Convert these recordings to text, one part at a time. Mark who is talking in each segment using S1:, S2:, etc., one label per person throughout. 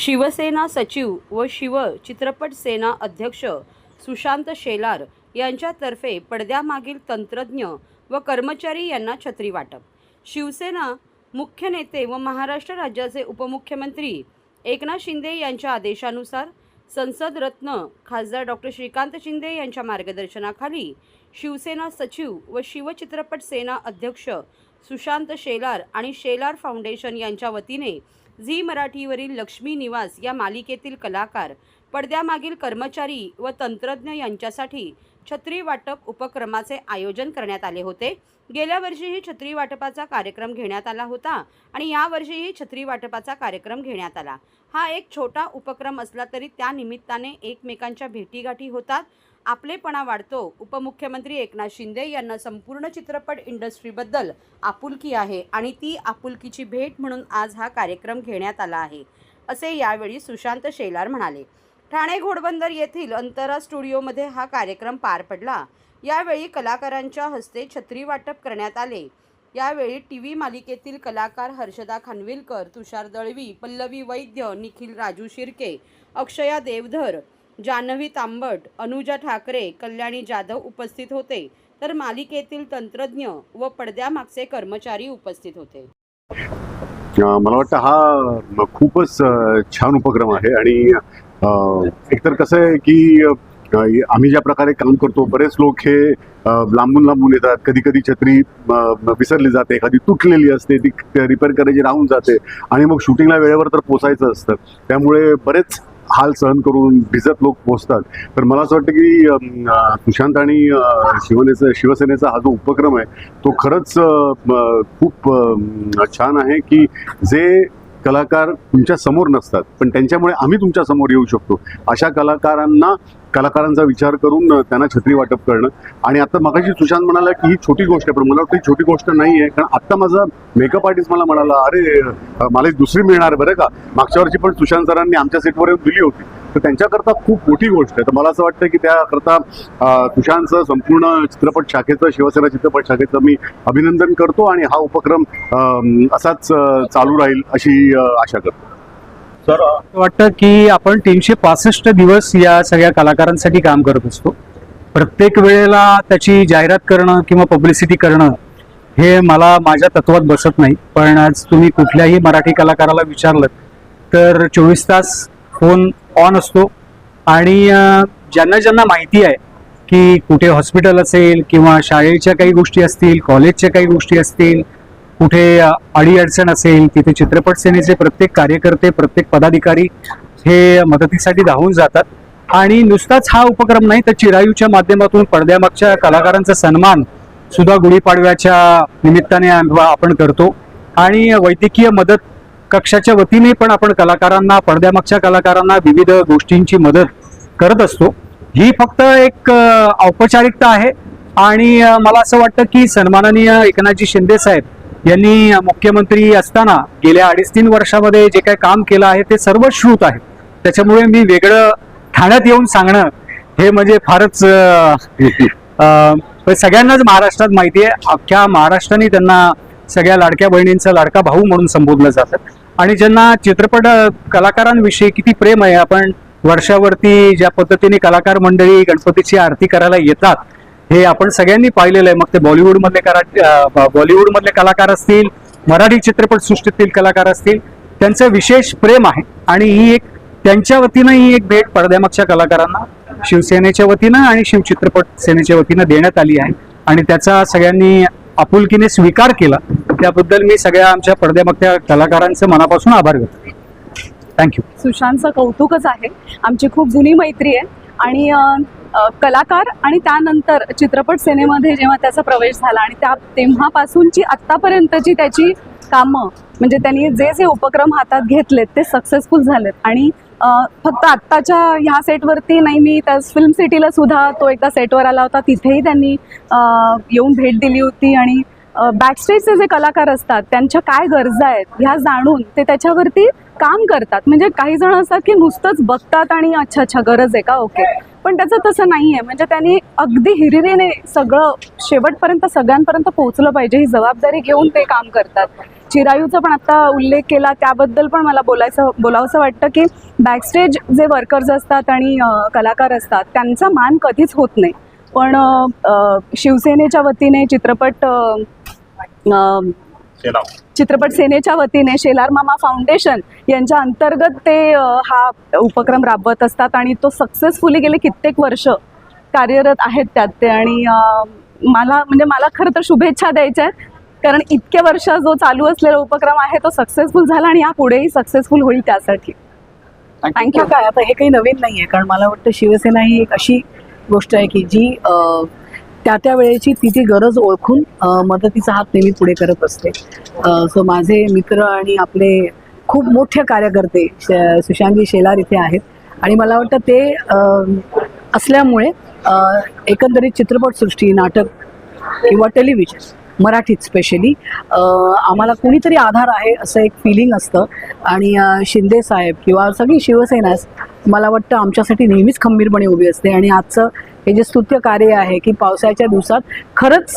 S1: शिवसेना सचिव व शिव चित्रपट सेना अध्यक्ष सुशांत शेलार यांच्यातर्फे पडद्यामागील तंत्रज्ञ व कर्मचारी यांना छत्री वाटप. शिवसेना मुख्य नेते व महाराष्ट्र राज्याचे उपमुख्यमंत्री एकनाथ शिंदे यांच्या आदेशानुसार संसद रत्न खासदार डॉक्टर श्रीकांत शिंदे यांच्या मार्गदर्शनाखाली शिवसेना सचिव व शिवचित्रपट सेना अध्यक्ष सुशांत शेलार आणि शेलार फाउंडेशन यांच्या वतीने झी मराठीवरील लक्ष्मी निवास या मालिकेतील कलाकार पडद्यामागील कर्मचारी व तंत्रज्ञ यांच्यासाठी छत्री वाटप उपक्रमाचे आयोजन करण्यात आले होते. गेल्या वर्षीही छत्री वाटपाचा कार्यक्रम घेण्यात आला होता आणि यावर्षीही छत्री वाटपाचा कार्यक्रम घेण्यात आला. हा एक छोटा उपक्रम असला तरी त्या निमित्ताने एकमेकांच्या भेटीगाठी होतात. आपलेपणा वाढतो. उपमुख्यमंत्री एकनाथ शिंदे यांना संपूर्ण चित्रपट इंडस्ट्रीबद्दल आपुलकी आहे आणि ती आपुलकीची भेट म्हणून आज हा कार्यक्रम घेण्यात आला आहे असे यावेळी सुशांत शेलार म्हणाले. ठाणे घोडबंदर येथील अंतरा स्टुडिओमध्ये हा कार्यक्रम पार पडला. यावेळी कलाकारांच्या हस्ते छत्री वाटप करण्यात आले. यावेळी टी व्ही मालिकेतील कलाकार हर्षदा खानविलकर तुषार दळवी पल्लवी वैद्य निखिल राजू शिर्के अक्षया देवधर जान्हवी तांबट अनुजा ठाकरे कल्याणी जाधव उपस्थित होते. तर मालिकेतील तंत्रज्ञ व पडद्यामागचे कर्मचारी उपस्थित होते.
S2: मला वाटतं हा खूपच छान उपक्रम आहे आणि एकतर कसं आहे की आम्ही ज्या प्रकारे काम करतो बरेच लोक हे लांबून लांबून येतात. कधी कधी छत्री विसरली जाते. एखादी तुटलेली असते ती रिपेअर करायची राहून जाते. आणि मग शूटिंगला वेळेवर तर पोचायचं असतं. त्यामुळे बरेच हाल सहन करून भिजत लोक पोचतात. तर मला असं वाटतं की सुशांत आणि शिवनेचं शिवनेचा शिवसेनेचा हा जो उपक्रम आहे तो खरंच खूप छान आहे की जे कलाकार तुमच्यासमोर नसतात पण त्यांच्यामुळे आम्ही तुमच्यासमोर येऊ शकतो. अशा कलाकारांना कलाकारांचा विचार करून त्यांना छत्री वाटप करणं. आणि आता मगाशी सुशांत म्हणाला की ही छोटी गोष्ट आहे पण मला वाटतं ही छोटी गोष्ट नाही आहे कारण आत्ता माझा मेकअप आर्टिस्ट मला म्हणाला अरे मला दुसरी मिळणार बरं का? मागच्या वर्षी पण सुशांत सरांनी आमच्या सेटवर येऊन दिली होती. तर त्यांच्याकरता खूप मोठी गोष्ट आहे. तर मला असं वाटतं की त्याकरता सुशांतचं संपूर्ण चित्रपट शाखेचं शिवसेना चित्रपट शाखेचं मी अभिनंदन करतो आणि हा उपक्रम असाच चालू राहील अशी आशा करतो.
S3: सर वाटतं की आपण तीनशे पासष्ट दिवस या सगळ्या कलाकारांसाठी काम करत असतो. प्रत्येक वेळेला त्याची जाहिरात करणं किंवा पब्लिसिटी करणं हे मला माझ्या तत्वात बसत नाही. पण आज तुम्ही कुठल्याही मराठी कलाकाराला विचारलं तर चोवीस तास फोन ऑन असतो. आणि ज्यांना ज्यांना माहिती आहे की कुठे हॉस्पिटल असेल किंवा शाळेच्या काही गोष्टी असतील कॉलेजच्या काही गोष्टी असतील कुठे अडीअडचण असेल तिथे चित्रपट सेनेचे प्रत्येक कार्यकर्ते प्रत्येक पदाधिकारी हे मदतीसाठी धावून जातात. आणि नुसताच हा उपक्रम नाही तर चिरायूच्या माध्यमातून पडद्यामागच्या कलाकारांचा सन्मान सुद्धा गुढीपाडव्याच्या निमित्ताने आपण करतो. आणि वैद्यकीय मदत कक्षाच्या वतीने पण आपण कलाकारांना पडद्यामागच्या कलाकारांना विविध गोष्टींची मदत करत असतो. ही फक्त एक औपचारिकता आहे आणि मला असं वाटतं की सन्माननीय एकनाथजी शिंदे साहेब यांनी मुख्यमंत्री असताना गेल्या अडीच तीन वर्षामध्ये जे काही काम केलं आहे ते सर्व श्रुत आहे. त्याच्यामुळे मी वेगळं ठाण्यात येऊन सांगणं हे म्हणजे फारच म्हणजे सगळ्यांनाच महाराष्ट्रात माहिती आहे. अख्ख्या महाराष्ट्राने त्यांना सगळ्या लाडक्या बहिणींचा लाडका भाऊ म्हणून संबोधलं जातं. आणि ज्यांना चित्रपट कलाकारांविषयी किती प्रेम आहे आपण वर्षावरती ज्या पद्धतीने कलाकार मंडळी गणपतीची आरती करायला येतात हे आपण सगळ्यांनी पाहिलेलं आहे. मग ते बॉलिवूडमधले करा बॉलिवूडमधले कलाकार असतील मराठी चित्रपट सृष्टीतील कलाकार असतील त्यांचं विशेष प्रेम आहे. आणि ही एक त्यांच्या वतीनं ही एक भेट पडद्यामागच्या कलाकारांना शिवसेनेच्या वतीनं आणि शिवचित्रपट सेनेच्या वतीनं देण्यात आली आहे. आणि त्याचा सगळ्यांनी आपुलकीने स्वीकार केला. त्याबद्दल मी सगळ्या आमच्या पडद्यामागच्या कलाकारांचं मनापासून आभार व्यक्त थँक्यू
S4: सुशांतचं कौतुकच आहे. आमची खूप जुनी मैत्री आहे. आणि कलाकार आणि त्यानंतर चित्रपट सेनेमध्ये जेव्हा त्याचा प्रवेश झाला आणि त्या तेव्हापासूनची आत्तापर्यंतची त्याची कामं म्हणजे त्यांनी जे जे उपक्रम हातात घेतलेत ते सक्सेसफुल झालेत. आणि फक्त आत्ताच्या ह्या सेटवरती नाही मी त्या फिल्म सिटीला सुद्धा तो एकदा सेटवर आला होता. तिथेही त्यांनी येऊन भेट दिली होती आणि बॅकस्टेजचे जे कलाकार असतात त्यांच्या काय गरजा आहेत ह्या जाणून ते त्याच्यावरती काम करतात. म्हणजे काही जण असतात की नुसतंच बघतात आणि अच्छा अच्छा गरज आहे का? ओके. पण त्याचं तसं नाही आहे म्हणजे त्यांनी अगदी हिरिरीने सगळं शेवटपर्यंत सगळ्यांपर्यंत पोहोचलं पाहिजे. ही जबाबदारी घेऊन ते काम करतात. चिरायूचा पण आता उल्लेख केला. त्याबद्दल पण मला बोलायचं बोलावंसं वाटतं की बॅकस्टेज जे वर्कर्स असतात आणि कलाकार असतात त्यांचा मान कधीच होत नाही. पण शिवसेनेच्या वतीने चित्रपट चित्रपट सेनेच्या वतीने शेलार मामा फाउंडेशन यांच्या अंतर्गत ते हा उपक्रम राबवत असतात आणि तो सक्सेसफुली गेले कित्येक वर्ष कार्यरत आहेत त्यात ते. आणि मला म्हणजे मला खरं तर शुभेच्छा द्यायच्या आहेत कारण इतके वर्ष जो चालू असलेला उपक्रम आहे तो सक्सेसफुल झाला आणि या पुढेही सक्सेसफुल होईल त्यासाठी. थँक्यू
S5: काय आता हे काही नवीन नाही आहे कारण मला वाटतं शिवसेना ही एक अशी गोष्ट आहे की जी त्या त्या वेळेची ती ती गरज ओळखून मदतीचा हात नेहमी पुढे करत असते. सो माझे मित्र आणि आपले खूप मोठे कार्यकर्ते श- सुशांतजी शेलार इथे आहेत. आणि मला वाटतं ते असल्यामुळे एकंदरीत चित्रपटसृष्टी नाटक किंवा टेलिव्हिजन मराठीत स्पेशली आम्हाला कुणीतरी आधार आहे असं एक फिलिंग असतं. आणि शिंदे साहेब किंवा सगळी शिवसेना मला वाटतं आमच्यासाठी नेहमीच खंबीरपणे उभी असते. आणि आजचं हे जे स्तुत्य कार्य आहे की पावसाळ्याच्या दिवसात खरंच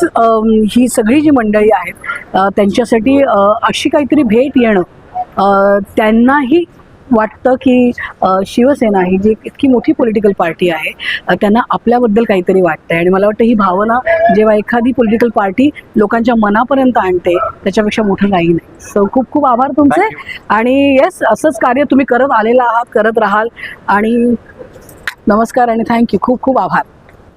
S5: ही सगळी जी मंडळी आहेत त्यांच्यासाठी अशी काहीतरी भेट येणं त्यांनाही वाटतं की शिवसेना ही जी इतकी मोठी पॉलिटिकल पार्टी आहे त्यांना आपल्याबद्दल काहीतरी वाटतंय. आणि मला वाटतं ही भावना जेव्हा एखादी पॉलिटिकल पार्टी लोकांच्या मनापर्यंत आणते त्याच्यापेक्षा मोठं काही नाही. सो खूप खूप आभार तुमचे. आणि येस असंच कार्य तुम्ही करत आलेला आहात करत राहाल. आणि नमस्कार आणि थँक्यू खूप खूप आभार.